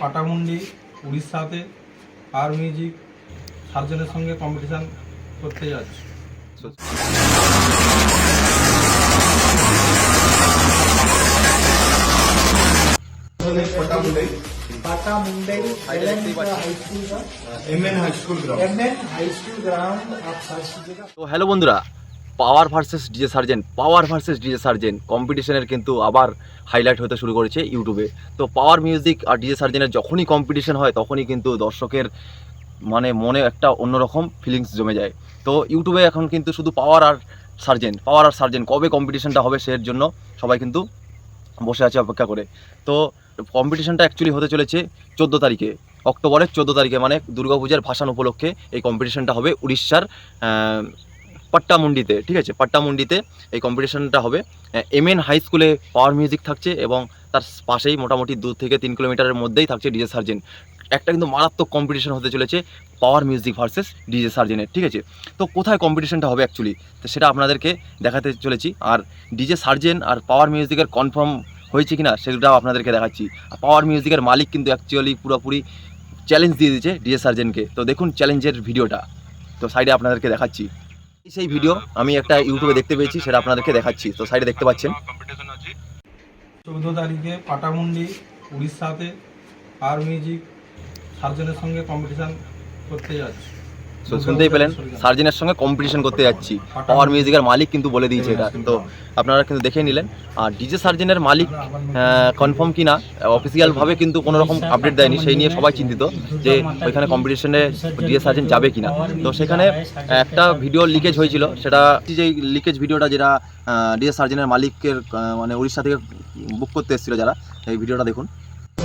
পাটামুন্ডি উড়িষ্যাতে আর music সাতজনের সঙ্গে competition করতে যাচ্ছি। তো হ্যালো বন্ধুরা power versus DJ sergeant, power versus DJ sergeant কম্পিটিশনের কিন্তু আবার হাইলাইট হতে শুরু করেছে ইউটিউবে। তো পাওয়ার মিউজিক আর ডিজে সার্জেন্টের যখনই কম্পিটিশন হয়, তখনই কিন্তু দর্শকের মানে মনে একটা অন্যরকম ফিলিংস জমে যায়। তো ইউটিউবে এখন কিন্তু শুধু পাওয়ার আর সার্জেন্ট, পাওয়ার আর সার্জেন্ট, কবে কম্পিটিশনটা হবে সের জন্য সবাই কিন্তু বসে আছে অপেক্ষা করে। তো কম্পিটিশনটা অ্যাকচুয়ালি হতে চলেছে চোদ্দ তারিখে, অক্টোবরের চোদ্দ তারিখে মানে দুর্গাপূজার ভাসান উপলক্ষে এই কম্পিটিশনটা হবে উড়িষ্যার পাট্টামুন্ডিতে, ঠিক আছে? পাট্টামুন্ডিতে এই কম্পিটিশনটা হবে। এম এন হাই স্কুলে পাওয়ার মিউজিক থাকছে এবং তার পাশেই মোটামুটি দু থেকে তিন কিলোমিটারের মধ্যেই থাকছে ডিজে সার্জেন একটা কিন্তু মারাত্মক কম্পিটিশন হতে চলেছে পাওয়ার মিউজিক ভার্সেস ডিজে সার্জেনের ঠিক আছে? তো কোথায় কম্পিটিশনটা হবে অ্যাকচুয়ালি তো সেটা আপনাদেরকে দেখাতে চলেছি। আর ডিজে সার্জেন আর পাওয়ার মিউজিকের কনফার্ম হয়েছে কি না সেটাও আপনাদেরকে দেখাচ্ছি। পাওয়ার মিউজিকের মালিক কিন্তু অ্যাকচুয়ালি পুরোপুরি চ্যালেঞ্জ দিয়ে দিয়েছে ডিজে সার্জেনকে তো দেখুন চ্যালেঞ্জের ভিডিওটা। তো সাইডে আপনাদেরকে দেখাচ্ছি। সেই ভিডিও আমি একটা ইউটিউবে দেখতে পেয়েছি, সেটা আপনাদেরকে দেখাচ্ছি। তো সাইডে দেখতে পাচ্ছেন। চৌদ্দ তারিখে পাটামুন্ডি, উড়িষ্যাতে আর মিউজিক সার্জনের সঙ্গে কম্পিটিশান করতে যাচ্ছি। শুনতেই পেলেন, সার্জেনের সঙ্গে কম্পিটিশন করতে যাচ্ছি। পাওয়ার মিউজিকের মালিক কিন্তু বলে দিয়েছে এটা। তো আপনারা কিন্তু দেখে নিলেন। আর ডিজে সার্জেনের মালিক কনফার্ম কি না অফিসিয়ালভাবে কিন্তু কোনো রকম আপডেট দেয়নি। সেই নিয়ে সবাই চিন্তিত যে ওইখানে কম্পিটিশনে ডিজে সার্জেন যাবে কিনা। তো সেখানে একটা ভিডিও লিকেজ হয়েছিল। সেটা যে লিকেজ ভিডিওটা যেটা ডিজে সার্জেনের মালিকের মানে উড়িষ্যা থেকে বুক করতে এসেছিল যারা এই ভিডিওটা দেখুন।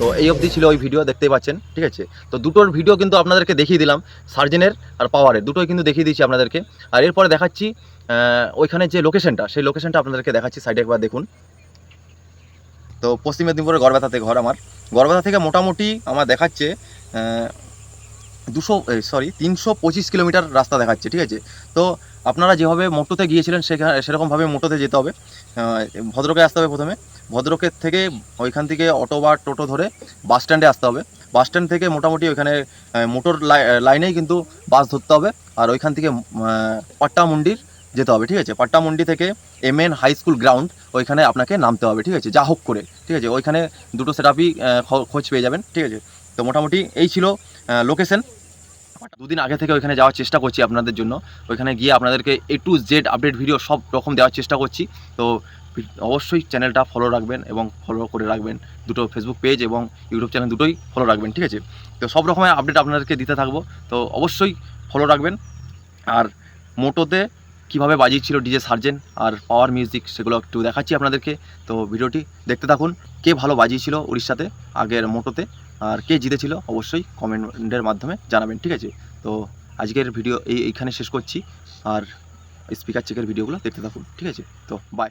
তো এই অবধি ছিল ওই ভিডিও দেখতেই পাচ্ছেন, ঠিক আছে? তো দুটোর ভিডিও কিন্তু আপনাদেরকে দেখিয়ে দিলাম, সার্জেনের আর পাওয়ারের দুটোই কিন্তু দেখিয়ে দিয়েছি আপনাদেরকে। আর এরপরে দেখাচ্ছি ওইখানে যে লোকেশনটা সেই লোকেশনটা আপনাদেরকে দেখাচ্ছি সাইডে একবার দেখুন। তো পশ্চিম মেদিনীপুরের গড়বেতাতে ঘর আমার। গড়বেতা থেকে মোটামুটি আমার দেখাচ্ছে দুশো সরি তিনশো পঁচিশ কিলোমিটার রাস্তা দেখাচ্ছে, ঠিক আছে? তো আপনারা যেভাবে মোটোতে গিয়েছিলেন সেখানে সেরকমভাবে মোটোতে যেতে হবে। ভদ্রকে আসতে হবে প্রথমে। ভদ্রকের থেকে ওইখান থেকে অটো বা টোটো ধরে বাস স্ট্যান্ডে আসতে হবে। বাস স্ট্যান্ড থেকে মোটামুটি ওইখানে মোটর লাই- লাইনেই কিন্তু বাস ধরতে হবে। আর ওইখান থেকে পাট্টামুন্ডির যেতে হবে, ঠিক আছে? পাট্টামুন্ডি থেকে M N high school ground ওইখানে আপনাকে নামতে হবে, ঠিক আছে? যা হোক করে, ঠিক আছে? ওইখানে দুটো সেটআপই খোঁজ পেয়ে যাবেন, ঠিক আছে? তো মোটামুটি এই ছিল লোকেশন। দুদিন আগে থেকে ওইখানে যাওয়ার চেষ্টা করছি আপনাদের জন্য। ওইখানে গিয়ে আপনাদেরকে A to Z update video সব রকম দেওয়ার চেষ্টা করছি। তো অবশ্যই চ্যানেলটা ফলো রাখবেন এবং ফলো করে রাখবেন। দুটো ফেসবুক পেজ এবং ইউটিউব চ্যানেল দুটোই ফলো রাখবেন, ঠিক আছে? তো সব রকমের আপডেট আপনাদেরকে দিতে থাকব। তো অবশ্যই ফলো রাখবেন। আর মোটোতে কীভাবে বাজিয়েছিল ডিজে সার্জেন আর পাওয়ার মিউজিক সেগুলো একটু দেখাচ্ছি আপনাদেরকে। তো ভিডিওটি দেখতে থাকুন। কে ভালো বাজিয়েছিল উড়িষ্যাতে আগের মোটোতে। আর কে জিতেছিল অবশ্যই কমেন্টের মাধ্যমে জানাবেন, ঠিক আছে? তো আজকের ভিডিও এই, এইখানে শেষ করছি। আর স্পিকার চেকের ভিডিওগুলো দেখতে থাকুন, ঠিক আছে? তো বাই